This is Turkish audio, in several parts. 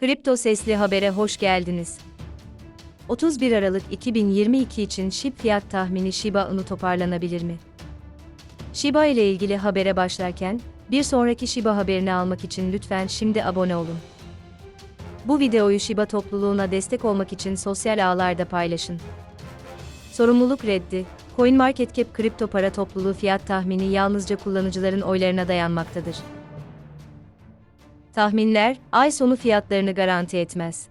Kripto Sesli Haber'e hoş geldiniz. 31 Aralık 2022 için SHIB fiyat tahmini Shiba Inu toparlanabilir mi? Shiba ile ilgili habere başlarken, bir sonraki Shiba haberini almak için lütfen şimdi abone olun. Bu videoyu Shiba topluluğuna destek olmak için sosyal ağlarda paylaşın. Sorumluluk reddi, CoinMarketCap kripto para topluluğu fiyat tahmini yalnızca kullanıcıların oylarına dayanmaktadır. Tahminler, ay sonu fiyatlarını garanti etmez.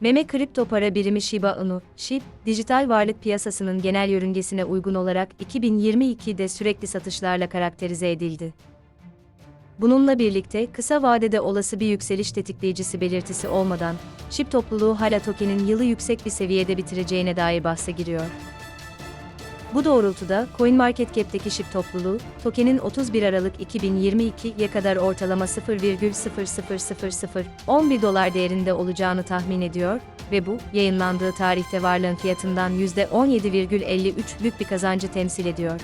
Meme kripto para birimi Shiba Inu, SHIB, dijital varlık piyasasının genel yörüngesine uygun olarak 2022'de sürekli satışlarla karakterize edildi. Bununla birlikte kısa vadede olası bir yükseliş tetikleyicisi belirtisi olmadan, SHIB topluluğu hala tokenin yılı yüksek bir seviyede bitireceğine dair bahse giriyor. Bu doğrultuda CoinMarketCap'teki SHIB topluluğu, tokenin 31 Aralık 2022'ye kadar ortalama 0,00011 dolar değerinde olacağını tahmin ediyor ve bu, yayınlandığı tarihte varlığın fiyatından %17,53'lük bir kazancı temsil ediyor.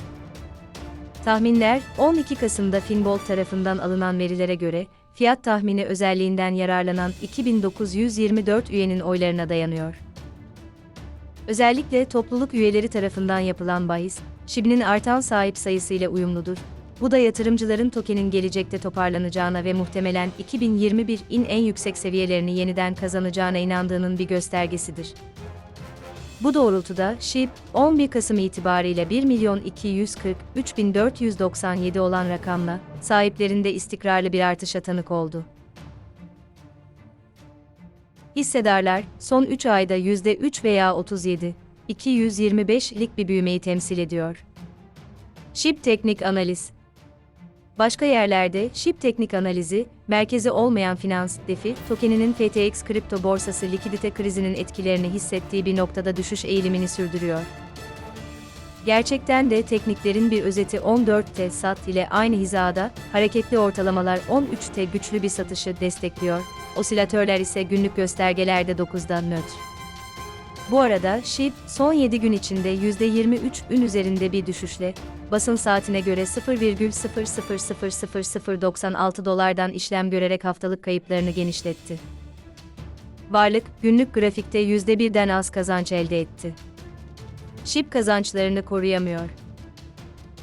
Tahminler, 12 Kasım'da Finbolt tarafından alınan verilere göre, fiyat tahmini özelliğinden yararlanan 2924 üyenin oylarına dayanıyor. Özellikle topluluk üyeleri tarafından yapılan bahis, SHIB'nin artan sahip sayısıyla uyumludur. Bu da yatırımcıların tokenin gelecekte toparlanacağına ve muhtemelen 2021'in en yüksek seviyelerini yeniden kazanacağına inandığının bir göstergesidir. Bu doğrultuda SHIB, 11 Kasım itibariyle 1.243.497 olan rakamla, sahiplerinde istikrarlı bir artışa tanık oldu. Hissedarlar, son 3 ayda %3 veya 37, 225'lik bir büyümeyi temsil ediyor. SHIB Teknik Analiz Başka yerlerde SHIB Teknik Analizi, merkezi olmayan finans, DeFi, tokeninin FTX kripto borsası likidite krizinin etkilerini hissettiği bir noktada düşüş eğilimini sürdürüyor. Gerçekten de tekniklerin bir özeti 14T SAT ile aynı hizada, hareketli ortalamalar 13T güçlü bir satışı destekliyor, osilatörler ise günlük göstergelerde 9'da nötr. Bu arada SHIB, son 7 gün içinde %23'ün üzerinde bir düşüşle, basın saatine göre 0,000096 dolardan işlem görerek haftalık kayıplarını genişletti. Varlık, günlük grafikte %1'den az kazanç elde etti. SHIB kazançlarını koruyamıyor.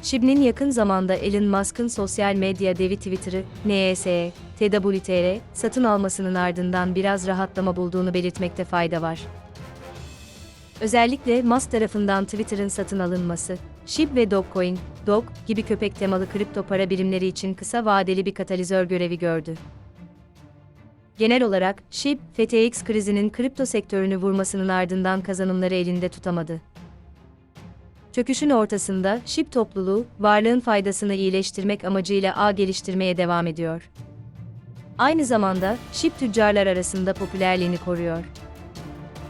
SHIB'nin yakın zamanda Elon Musk'ın sosyal medya devi Twitter'ı, NYSE, TWTR, satın almasının ardından biraz rahatlama bulduğunu belirtmekte fayda var. Özellikle Musk tarafından Twitter'ın satın alınması, SHIB ve Dogecoin, Dog gibi köpek temalı kripto para birimleri için kısa vadeli bir katalizör görevi gördü. Genel olarak, SHIB, FTX krizinin kripto sektörünü vurmasının ardından kazanımları elinde tutamadı. Çöküşün ortasında SHIB topluluğu, varlığın faydasını iyileştirmek amacıyla ağ geliştirmeye devam ediyor. Aynı zamanda, SHIB tüccarlar arasında popülerliğini koruyor.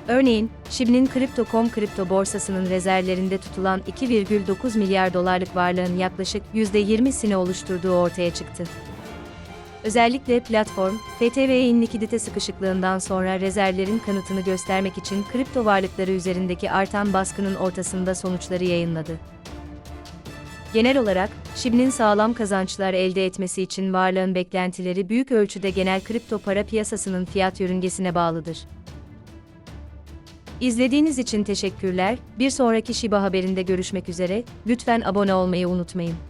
Örneğin, SHIB'nin Crypto.com kripto borsasının rezervlerinde tutulan 2,9 milyar dolarlık varlığın yaklaşık %20'sini oluşturduğu ortaya çıktı. Özellikle platform, FTV'nin likidite sıkışıklığından sonra rezervlerin kanıtını göstermek için kripto varlıkları üzerindeki artan baskının ortasında sonuçları yayınladı. Genel olarak, SHIB'nin sağlam kazançlar elde etmesi için varlığın beklentileri büyük ölçüde genel kripto para piyasasının fiyat yörüngesine bağlıdır. İzlediğiniz için teşekkürler. Bir sonraki Shiba haberinde görüşmek üzere. Lütfen abone olmayı unutmayın.